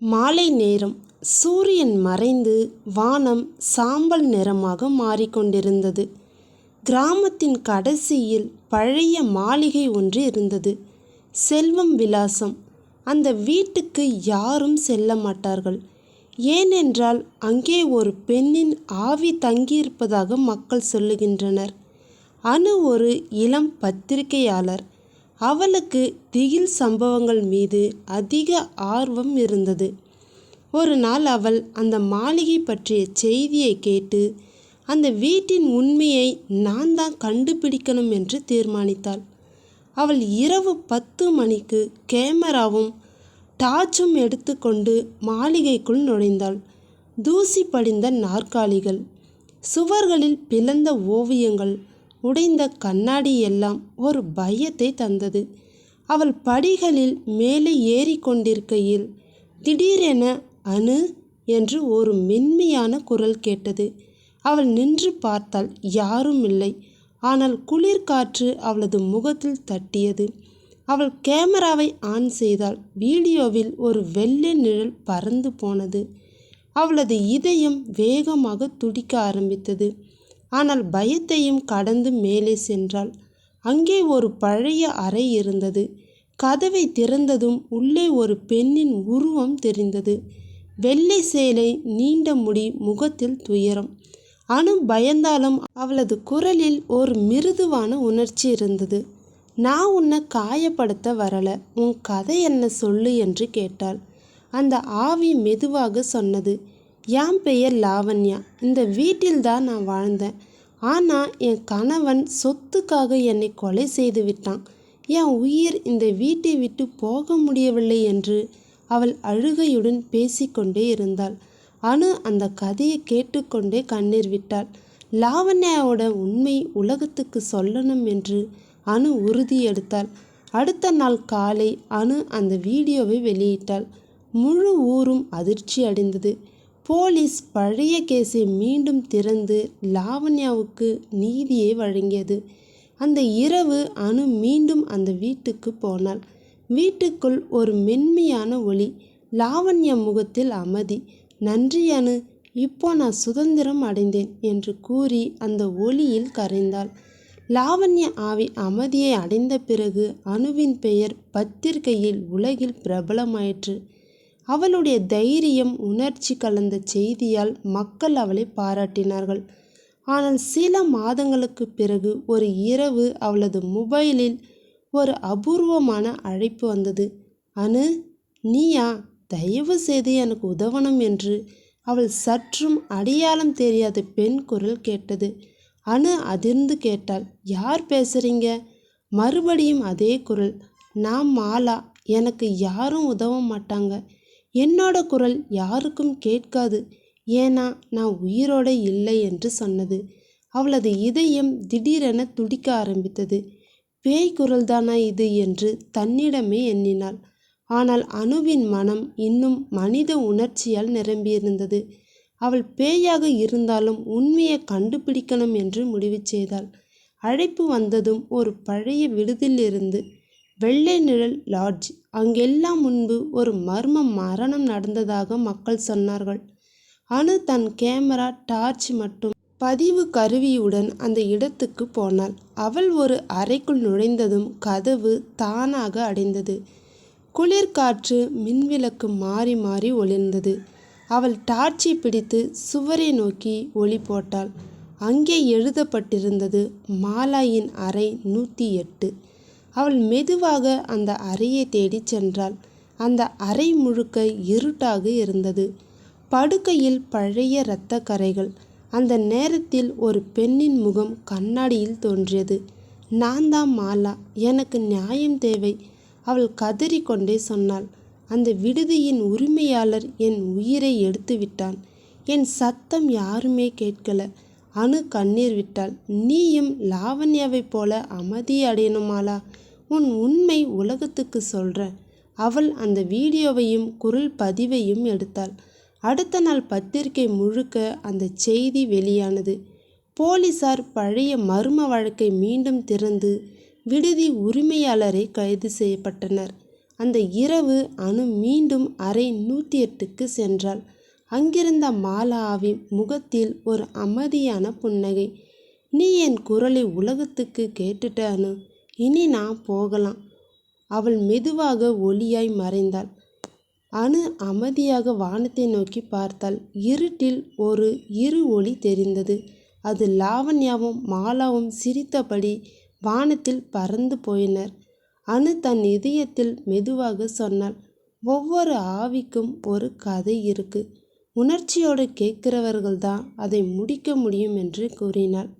மாலை நேரம். சூரியன் மறைந்து வானம் சாம்பல் நிறமாக மாறிக்கொண்டிருந்தது. கிராமத்தின் கடைசியில் பழைய மாளிகை ஒன்று இருந்தது. செல்வம் விலாசம். அந்த வீட்டுக்கு யாரும் செல்ல மாட்டார்கள். ஏனென்றால் அங்கே ஒரு பெண்ணின் ஆவி தங்கியிருப்பதாக மக்கள் சொல்லுகின்றனர். அனு ஒரு இளம் பத்திரிகையாளர். அவளுக்கு திகில் சம்பவங்கள் மீது அதிக ஆர்வம் இருந்தது. ஒரு நாள் அவள் அந்த மாளிகை பற்றிய செய்தியை கேட்டு அந்த வீட்டின் உண்மையை நான் தான் கண்டுபிடிக்கணும் என்று தீர்மானித்தாள். அவள் இரவு பத்து மணிக்கு கேமராவும் டார்ச்சும் எடுத்துக்கொண்டு மாளிகைக்குள் நுழைந்தாள். தூசி படிந்த நாற்காலிகள் சுவர்களில் பிளந்த ஓவியங்கள் உடைந்த கண்ணாடி எல்லாம் ஒரு பயத்தை தந்தது. அவள் படிகளில் மேலே ஏறிக்கொண்டிருக்கையில் திடீரென அணு என்று ஒரு மென்மையான குரல் கேட்டது. அவள் நின்று பார்த்தால் யாரும் இல்லை. ஆனால் குளிர்காற்று அவளது முகத்தில் தட்டியது. அவள் கேமராவை ஆன் செய்தால் வீடியோவில் ஒரு வெள்ளை நிழல் பறந்து போனது. அவளது இதயம் வேகமாக துடிக்க ஆரம்பித்தது. ஆனால் பயத்தையும் கடந்து மேலே சென்றாள். அங்கே ஒரு பழைய அறை இருந்தது. கதவை திறந்ததும் உள்ளே ஒரு பெண்ணின் உருவம் தெரிந்தது. வெள்ளை சேலை நீண்ட முடி முகத்தில் துயரம். அணு பயந்தாலும் அவளது குரலில் ஒரு மிருதுவான உணர்ச்சி இருந்தது. நான் உன்னை காயப்படுத்த வரல. உன் கதை என்ன சொல்லு? என்று கேட்டாள். அந்த ஆவி மெதுவாக சொன்னது. என் பெயர் லாவண்யா. இந்த வீட்டில் தான் நான் வாழ்ந்தேன். ஆனால் என் கணவன் சொத்துக்காக என்னை கொலை செய்து விட்டான். என் உயிர் இந்த வீட்டை விட்டு போக முடியவில்லை என்று அவள் அழுகையுடன் பேசிக்கொண்டே இருந்தாள். அனு அந்த கதையை கேட்டுக்கொண்டே கண்ணீர் விட்டாள். லாவண்யாவோட உண்மை உலகத்துக்கு சொல்லணும் என்று அனு உறுதி எடுத்தாள் அடுத்த நாள் காலை அனு அந்த வீடியோவை வெளியிட்டாள். முழு ஊரும் அதிர்ச்சி அடைந்தது. போலீஸ் பழைய கேஸை மீண்டும் திறந்து லாவண்யாவுக்கு நீதியை வழங்கியது. அந்த இரவு அனு மீண்டும் அந்த வீட்டுக்கு போனாள். வீட்டுக்குள் ஒரு மென்மையான ஒளி லாவண்யா முகத்தில் அமைதி. நன்றி அனு. இப்போ நான் சுதந்திரம் அடைந்தேன் என்று கூறி அந்த ஒளியில் கரைந்தாள். லாவண்ய ஆவி அமைதியை அடைந்த பிறகு அணுவின் பெயர் பத்திரிகையில் உலகில் பிரபலமாயிற்று. அவளுடைய தைரியம் உணர்ச்சி கலந்த செய்தியால் மக்கள் அவளை பாராட்டினார்கள். ஆனால் சில மாதங்களுக்கு பிறகு ஒரு இரவு அவளது மொபைலில் ஒரு அபூர்வமான அழைப்பு வந்தது. அனு நீயா? தயவு செய்து எனக்கு உதவணும் என்று அவள் சற்றும் அடையாளம் தெரியாத பெண் குரல் கேட்டது. அனு அதிர்ந்து கேட்டாள். யார் பேசுறீங்க? மறுபடியும் அதே குரல். நான் மாலா. எனக்கு யாரும் உதவ மாட்டாங்க. என்னோட குரல் யாருக்கும் கேட்காது. ஏன்னா நான் உயிரோட இல்லை என்று சொன்னது. அவளது இதயம் திடீரென துடிக்க ஆரம்பித்தது. பேய் குரல்தானா இது என்று தன்னிடமே எண்ணினாள். ஆனால் அணுவின் மனம் இன்னும் மனித உணர்ச்சியால் நிரம்பியிருந்தது. அவள் பேயாக இருந்தாலும் உண்மையை கண்டுபிடிக்கணும் என்று முடிவு செய்தாள். அழைப்பு வந்ததும் ஒரு பழைய விடுதியிலிருந்து வெள்ளை நிழல் லாட்ஜ் அங்கெல்லாம் முன்பு ஒரு மர்ம மரணம் நடந்ததாக மக்கள் சொன்னார்கள். அனு தன் கேமரா டார்ச் மற்றும் பதிவு கருவியுடன் அந்த இடத்துக்கு போனாள். அவள் ஒரு அறைக்குள் நுழைந்ததும் கதவு தானாக அடைந்தது. குளிர்காற்று மின்விளக்கு மாறி மாறி ஒளிர்ந்தது. அவள் டார்ச்சை பிடித்து சுவரை நோக்கி ஒளி போட்டாள். அங்கே எழுதப்பட்டிருந்தது மாலாயின் அறை நூற்றி எட்டு. அவள் மெதுவாக அந்த அறையை தேடிச் சென்றாள். அந்த அறை முழுக்க இருட்டாக இருந்தது. படுக்கையில் பழைய இரத்த கரைகள் அந்த நேரத்தில் ஒரு பெண்ணின் முகம் கண்ணாடியில் தோன்றியது. நான் தான் மாலா. எனக்கு நியாயம் தேவை அவள் கதறிக்கொண்டே சொன்னாள். அந்த விடுதியின் உரிமையாளர் என் உயிரை எடுத்து விட்டான். என் சத்தம் யாருமே கேட்கல. அணு கண்ணீர் விட்டாள். நீயும் லாவண்யாவைப் போல அமைதி அடையணுமாலா உன் உண்மை உலகத்துக்கு சொல்ற அவள் அந்த வீடியோவையும் குரல் பதிவையும் எடுத்தாள். அடுத்த நாள் பத்திரிகை முழுக்க அந்த செய்தி வெளியானது. போலீசார் பழைய மர்ம வழக்கை மீண்டும் திறந்து விடுதி உரிமையாளரை கைது செய்யப்பட்டனர். அந்த இரவு அணு மீண்டும் அறை நூற்றி எட்டுக்கு சென்றாள். அங்கிருந்த மாலாவின் முகத்தில் ஒரு அமைதியான புன்னகை. நீ என் குரலை உலகத்துக்கு கேட்டுட்ட அனு. இனி நான் போகலாம். அவள் மெதுவாக ஒளியாய் மறைந்தாள். அணு அமைதியாக வானத்தை நோக்கி பார்த்தாள். இருட்டில் ஒரு இரு ஒளி தெரிந்தது. அது லாவண்யாவும் மாலாவும் சிரித்தபடி வானத்தில் பறந்து போயினர். அணு தன் இதயத்தில் மெதுவாக சொன்னாள் ஒவ்வொரு ஆவிக்கும் ஒரு கதை இருக்கு. உணர்ச்சியோடு கேட்கிறவர்கள் தான் அதை முடிக்க முடியும் என்று கூறினாள்.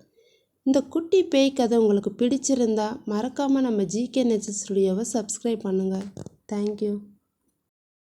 இந்த குட்டி பேய் கதை உங்களுக்கு பிடிச்சிருந்தா மறக்காமல் நம்ம ஜிகே நெச்சர் ஸ்டுடியோவை சப்ஸ்கிரைப் பண்ணுங்கள் தேங்க்யூ